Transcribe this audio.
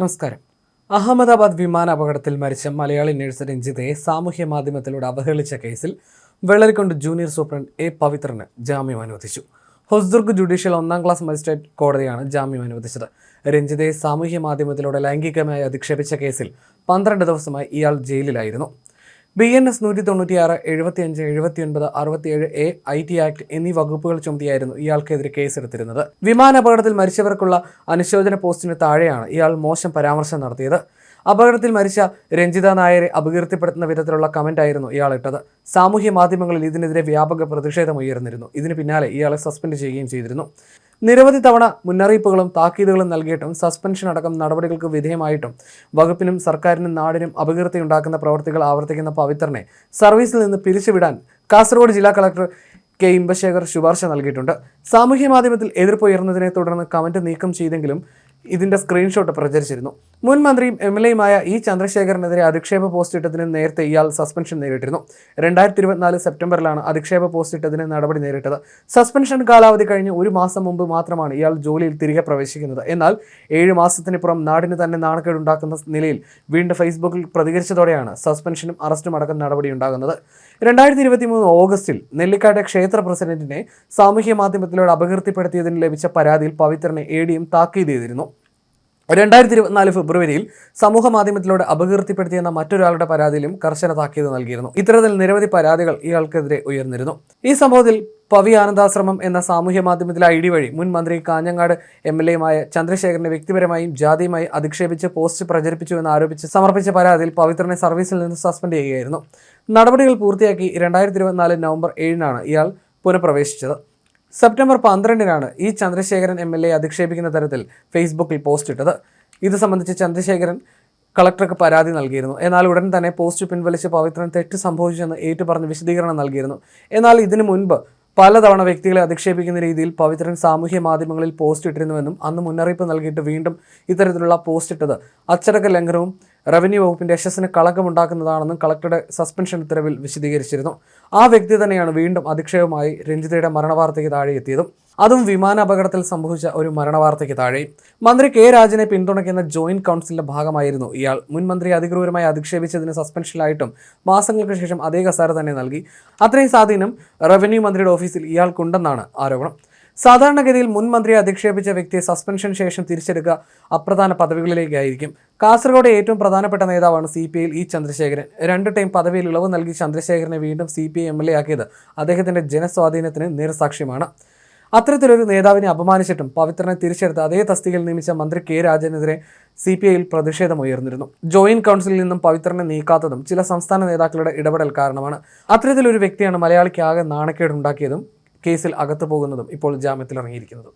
നമസ്കാരം. അഹമ്മദാബാദ് വിമാന അപകടത്തിൽ മരിച്ച മലയാളി നഴ്സ് രഞ്ജിതയെ സാമൂഹ്യ മാധ്യമത്തിലൂടെ അവഹേളിച്ച കേസിൽ വെള്ളരിക്കൊണ്ട് ജൂനിയർ സൂപ്രണ്ട് എ പവിത്രന് ജാമ്യം അനുവദിച്ചു. ഹൊസ്ദുർഗ് ജുഡീഷ്യൽ ഒന്നാം ക്ലാസ് മജിസ്ട്രേറ്റ് കോടതിയാണ് ജാമ്യം അനുവദിച്ചത്. രഞ്ജിതയെ സാമൂഹ്യ മാധ്യമത്തിലൂടെ ലൈംഗികമായി അധിക്ഷേപിച്ച കേസിൽ പന്ത്രണ്ട് ദിവസമായി ഇയാൾ ജയിലിലായിരുന്നു. ബി എൻ എസ് നൂറ്റി തൊണ്ണൂറ്റിയാറ് എഴുപത്തിയഞ്ച് എഴുപത്തിയൊൻപത് അറുപത്തിയേഴ് എ ഐ ടി ആക്ട് എന്നീ വകുപ്പുകൾ ചുമത്തിയായിരുന്നു ഇയാൾക്കെതിരെ കേസെടുത്തിരുന്നത്. വിമാനാപകടത്തിൽ മരിച്ചവർക്കുള്ള അനുശോചന പോസ്റ്റിന് താഴെയാണ് ഇയാൾ മോശം പരാമർശം നടത്തിയത്. അപകടത്തിൽ മരിച്ച രഞ്ജിത നായരെ അപകീർത്തിപ്പെടുത്തുന്ന വിധത്തിലുള്ള കമന്റായിരുന്നു ഇയാൾ ഇട്ടത്. സാമൂഹ്യ മാധ്യമങ്ങളിൽ ഇതിനെതിരെ വ്യാപക പ്രതിഷേധം ഉയർന്നിരുന്നു. ഇതിന് പിന്നാലെ ഇയാളെ സസ്പെൻഡ് ചെയ്യുകയും ചെയ്തിരുന്നു. നിരവധി തവണ മുന്നറിയിപ്പുകളും താക്കീതുകളും നൽകിയിട്ടും സസ്പെൻഷൻ അടക്കം നടപടികൾക്ക് വിധേയമായിട്ടും വകുപ്പിനും സർക്കാരിനും നാടിനും അപകീർത്തി ഉണ്ടാക്കുന്ന പ്രവർത്തികൾ ആവർത്തിക്കുന്ന പവിത്രനെ സർവീസിൽ നിന്ന് പിരിച്ചുവിടാൻ കാസർഗോഡ് ജില്ലാ കളക്ടർ കെ ഇമ്പശേഖർ ശുപാർശ നൽകിയിട്ടുണ്ട്. സാമൂഹ്യ മാധ്യമത്തിൽ എതിർപ്പ് ഉയർന്നതിനെ തുടർന്ന് കമന്റ് നീക്കം ചെയ്തെങ്കിലും ഇതിന്റെ സ്ക്രീൻഷോട്ട് പ്രചരിച്ചിരുന്നു. മുൻ മന്ത്രിയും എം എൽ എയുമായ ഇ ചന്ദ്രശേഖരനെതിരെ അധിക്ഷേപ പോസ്റ്റ് ഇട്ടതിന് നേരത്തെ ഇയാൾ സസ്പെൻഷൻ നേരിട്ടിരുന്നു. രണ്ടായിരത്തി ഇരുപത്തിനാല് സെപ്റ്റംബറിലാണ് അധിക്ഷേപ പോസ്റ്റ് ഇട്ടതിന് നടപടി നേരിട്ടത്. സസ്പെൻഷൻ കാലാവധി കഴിഞ്ഞ് ഒരു മാസം മുമ്പ് മാത്രമാണ് ഇയാൾ ജോലിയിൽ തിരികെ പ്രവേശിക്കുന്നത്. എന്നാൽ ഏഴ് മാസത്തിനിപ്പുറം നാടിന് തന്നെ നാണക്കേടുണ്ടാക്കുന്ന നിലയിൽ വീണ്ടും ഫേസ്ബുക്കിൽ പ്രതികരിച്ചതോടെയാണ് സസ്പെൻഷനും അറസ്റ്റും അടക്കം നടപടിയുണ്ടാകുന്നത്. രണ്ടായിരത്തി ഇരുപത്തി മൂന്ന് ഓഗസ്റ്റിൽ നെല്ലിക്കാട്ടെ ക്ഷേത്ര പ്രസിഡന്റിനെ സാമൂഹ്യ മാധ്യമത്തിലൂടെ അപകീർത്തിപ്പെടുത്തിയതിന് ലഭിച്ച പരാതിയിൽ പവിത്രനെ എ ഡിയും താക്കീത് ചെയ്തിരുന്നു. രണ്ടായിരത്തി ഇരുപത്തിനാല് ഫെബ്രുവരിയിൽ സമൂഹ മാധ്യമത്തിലൂടെ അപകീർത്തിപ്പെടുത്തിയെന്ന മറ്റൊരാളുടെ പരാതിയിലും കർശന താക്കീത് നൽകിയിരുന്നു. ഇത്തരത്തിൽ നിരവധി പരാതികൾ ഇയാൾക്കെതിരെ ഉയർന്നിരുന്നു. ഈ സംഭവത്തിൽ പവി ആനന്ദാശ്രമം എന്ന സാമൂഹ്യ മാധ്യമത്തിലെ ഐ ഡി വഴി മുൻ മന്ത്രി കാഞ്ഞങ്ങാട് എം എൽ എയുമായ ചന്ദ്രശേഖരനെ വ്യക്തിപരമായും ജാതിയുമായി അധിക്ഷേപിച്ച് പോസ്റ്റ് പ്രചരിപ്പിച്ചു എന്ന് ആരോപിച്ച് സമർപ്പിച്ച പരാതിയിൽ പവിത്രനെ സർവീസിൽ നിന്ന് സസ്പെൻഡ് ചെയ്യുകയായിരുന്നു. നടപടികൾ പൂർത്തിയാക്കി രണ്ടായിരത്തി ഇരുപത്തിനാല് നവംബർ ഏഴിനാണ് ഇയാൾ പുനഃപ്രവേശിച്ചത്. സെപ്റ്റംബർ പന്ത്രണ്ടിനാണ് ഈ ചന്ദ്രശേഖരൻ എം എൽ എ അധിക്ഷേപിക്കുന്ന തരത്തിൽ ഫേസ്ബുക്കിൽ പോസ്റ്റ് ഇട്ടത്. ഇത് സംബന്ധിച്ച് ചന്ദ്രശേഖരൻ കളക്ടർക്ക് പരാതി നൽകിയിരുന്നു. എന്നാൽ ഉടൻ തന്നെ പോസ്റ്റ് പിൻവലിച്ച് പവിത്രൻ തെറ്റ് സംഭവിച്ചെന്ന് ഏറ്റുപറഞ്ഞ് വിശദീകരണം നൽകിയിരുന്നു. എന്നാൽ ഇതിനു മുൻപ് പലതവണ വ്യക്തികളെ അധിക്ഷേപിക്കുന്ന രീതിയിൽ പവിത്രൻ സാമൂഹ്യ മാധ്യമങ്ങളിൽ പോസ്റ്റ് ഇട്ടിരുന്നുവെന്നും അന്ന് മുന്നറിയിപ്പ് നൽകിയിട്ട് വീണ്ടും ഇത്തരത്തിലുള്ള പോസ്റ്റ് ഇട്ടത്. അച്ചടക്ക ലംഘനവും റവന്യൂ വകുപ്പിന്റെ യശസ്സിന് കളങ്കമുണ്ടാക്കുന്നതാണെന്നും കളക്ടറുടെ സസ്പെൻഷൻ ഉത്തരവിൽ വിശദീകരിച്ചിരുന്നു. ആ വ്യക്തി തന്നെയാണ് വീണ്ടും അധിക്ഷേപമായി രഞ്ജിതയുടെ മരണവാർത്തയ്ക്ക് താഴെ എത്തിയതും. അതും വിമാന അപകടത്തിൽ സംഭവിച്ച ഒരു മരണവാർത്തയ്ക്ക് താഴെ മന്ത്രി കെ രാജനെ പിന്തുണയ്ക്കുന്ന ജോയിന്റ് കൗൺസിലിന്റെ ഭാഗമായിരുന്നു ഇയാൾ. മുൻ മന്ത്രി അതിക്രൂരമായി അധിക്ഷേപിച്ചതിന് സസ്പെൻഷനിലായിട്ടും മാസങ്ങൾക്ക് ശേഷം അതേ കസാര തന്നെ നൽകി. അത്രയും സ്വാധീനം റവന്യൂ മന്ത്രിയുടെ ഓഫീസിൽ ഇയാൾക്കുണ്ടെന്നാണ് ആരോപണം. സാധാരണഗതിയിൽ മുൻ മന്ത്രിയെ അധിക്ഷേപിച്ച വ്യക്തിയെ സസ്പെൻഷൻ ശേഷം തിരിച്ചെടുക്കുക അപ്രധാന പദവികളിലേക്കായിരിക്കും. കാസർഗോഡ് ഏറ്റവും പ്രധാനപ്പെട്ട നേതാവാണ് സി പി ഐയിൽ ഇ ചന്ദ്രശേഖരൻ. രണ്ട് ടൈം പദവിയിൽ ഇളവ് നൽകി ചന്ദ്രശേഖരനെ വീണ്ടും C P I M L A ആക്കിയത് ജനസ്വാധീനത്തിന് നേർസാക്ഷ്യമാണ് അത്തരത്തിലൊരു നേതാവിനെ അപമാനിച്ചിട്ടും പവിത്രനെ തിരിച്ചെടുത്ത് അതേ തസ്തികയിൽ നിയമിച്ച മന്ത്രി കെ രാജനെതിരെ സി പി ഐയിൽ പ്രതിഷേധമുയർന്നിരുന്നു ജോയിന്റ് കൗൺസിലിൽ നിന്നും പവിത്രനെ നീക്കാത്തതും ചില സംസ്ഥാന നേതാക്കളുടെ ഇടപെടൽ കാരണമാണ്. അത്തരത്തിലൊരു വ്യക്തിയാണ് മലയാളിക്ക് ആകെ നാണക്കേടുണ്ടാക്കിയതും കേസിൽ അകത്തു പോകുന്നതും ഇപ്പോൾ ജാമ്യത്തിൽ ഇറങ്ങിയിരിക്കുന്നതും